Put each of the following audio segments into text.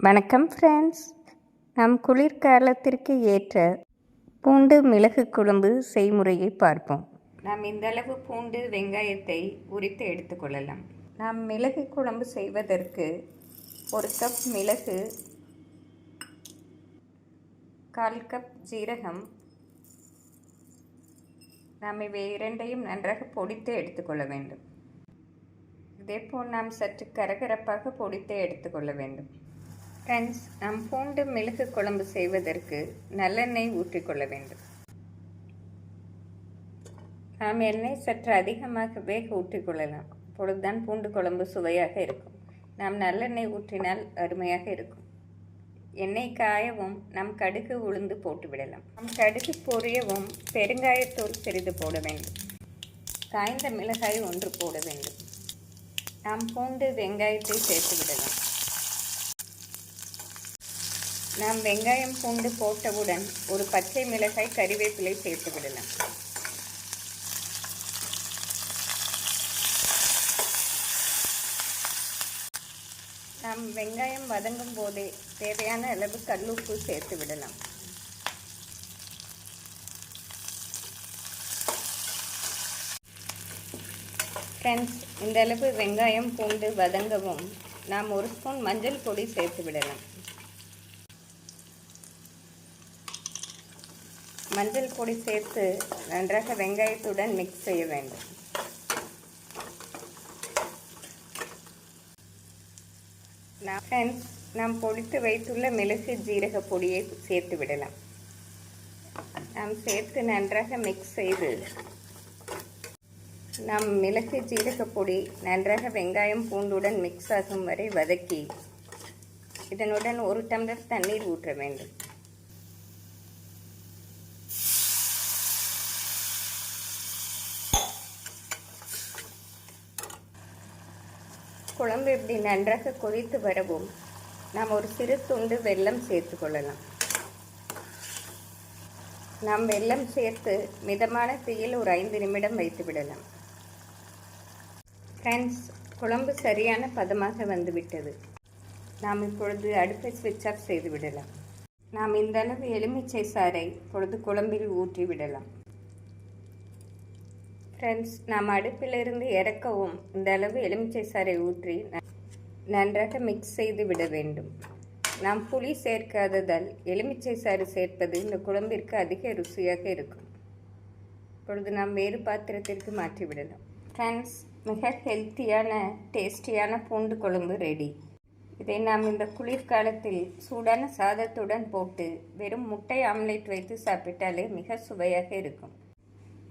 வணக்கம் ஃப்ரெண்ட்ஸ் நம் குளிர்காலத்திற்கு ஏற்ற பூண்டு மிளகு குழம்பு செய்முறையை பார்ப்போம். நாம் இந்த அளவு பூண்டு வெங்காயத்தை உரித்து எடுத்துக்கொள்ளலாம் நாம் மிளகு குழம்பு செய்வதற்கு ஒரு கப் மிளகு கால் கப் ஜீரகம் நாம் இவை இரண்டையும் நன்றாக பொடித்து எடுத்துக்கொள்ள வேண்டும். இதேபோல் நாம் சற்று கரகரப்பாக பொடித்து எடுத்துக்கொள்ள வேண்டும். ஃப்ரெண்ட்ஸ் நாம் பூண்டு மிளகு குழம்பு செய்வதற்கு நல்லெண்ணெய் ஊற்றிக்கொள்ள வேண்டும். நாம் எண்ணெய் சற்று அதிகமாகவே ஊற்றிக்கொள்ளலாம் அப்பொழுதுதான் பூண்டு குழம்பு சுவையாக இருக்கும். நாம் நல்லெண்ணெய் ஊற்றினால் அருமையாக இருக்கும். எண்ணெய் காயவும் நாம் கடுகு உளுந்து போட்டு விடலாம். நாம் கடுகு பொரியவும் பெருங்காயத்தூள் சிறிது போட வேண்டும். காய்ந்த மிளகாய் ஒன்று போட வேண்டும். நாம் பூண்டு வெங்காயத்தை சேர்த்து விடலாம். நாம் வெங்காயம் பூண்டு போட்டவுடன் ஒரு பச்சை மிளகாய் கறிவேப்பிலை சேர்த்து விடலாம். நாம் வெங்காயம் வதங்கும் போதே தேவையான அளவு கல்லுப்பு சேர்த்து விடலாம். ஃப்ரெண்ட்ஸ் இந்த அளவு வெங்காயம் பூண்டு வதங்கவும் நாம் ஒரு ஸ்பூன் மஞ்சள் பொடி சேர்த்து விடலாம். மஞ்சள் பொடி சேர்த்து நன்றாக வெங்காயத்துடன் மிக்ஸ் செய்ய வேண்டும். நான் ஃப்ரெண்ட்ஸ் நாம் பொடித்து வைத்துள்ள மிளகு ஜீரக பொடியை சேர்த்து விடலாம். நாம் சேர்த்து நன்றாக மிக்ஸ் செய்து நாம் மிளகு ஜீரக பொடி நன்றாக வெங்காயம் பூண்டுடன் மிக்ஸ் ஆகும் வரை வதக்கி இதனுடன் ஒரு டம்ளர் தண்ணீர் ஊற்ற வேண்டும். குழம்பு இப்படி நன்றாக கொதித்து வரவும் நாம் ஒரு சிறு துண்டு வெல்லம் சேர்த்து கொள்ளலாம். நாம் வெல்லம் சேர்த்து மிதமான தீயில் ஒரு ஐந்து நிமிடம் வைத்து விடலாம். ஃப்ரெண்ட்ஸ் குழம்பு சரியான பதமாக வந்துவிட்டது. நாம் இப்பொழுது அடுப்பை ஸ்விட்ச் ஆஃப் செய்து விடலாம். நாம் இந்த அளவு எலுமிச்சை சாறை இப்பொழுது குழம்பில் ஊற்றி விடலாம். ஃப்ரெண்ட்ஸ் நாம் அடுப்பிலிருந்து இறக்கவும். இந்த அளவு எலுமிச்சை சாறை ஊற்றி நன்றாக மிக்ஸ் செய்து விட வேண்டும். நாம் புளி சேர்க்காததால் எலுமிச்சை சாறு சேர்ப்பது இந்த குழம்பிற்கு அதிக ருசியாக இருக்கும். இப்பொழுது நாம் வேறு பாத்திரத்திற்கு மாற்றிவிடலாம் ஃப்ரெண்ட்ஸ் மிக ஹெல்த்தியான டேஸ்டியான பூண்டு குழம்பு ரெடி இதை நாம் இந்த குளிர்காலத்தில் சூடான சாதத்துடன் போட்டு வெறும் முட்டை ஆம்லேட் வைத்து சாப்பிட்டாலே மிக சுவையாக இருக்கும்.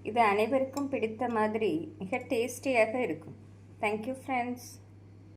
இது அனைவருக்கும் பிடித்த மாதிரி மிக டேஸ்டியாக இருக்கும். Thank you friends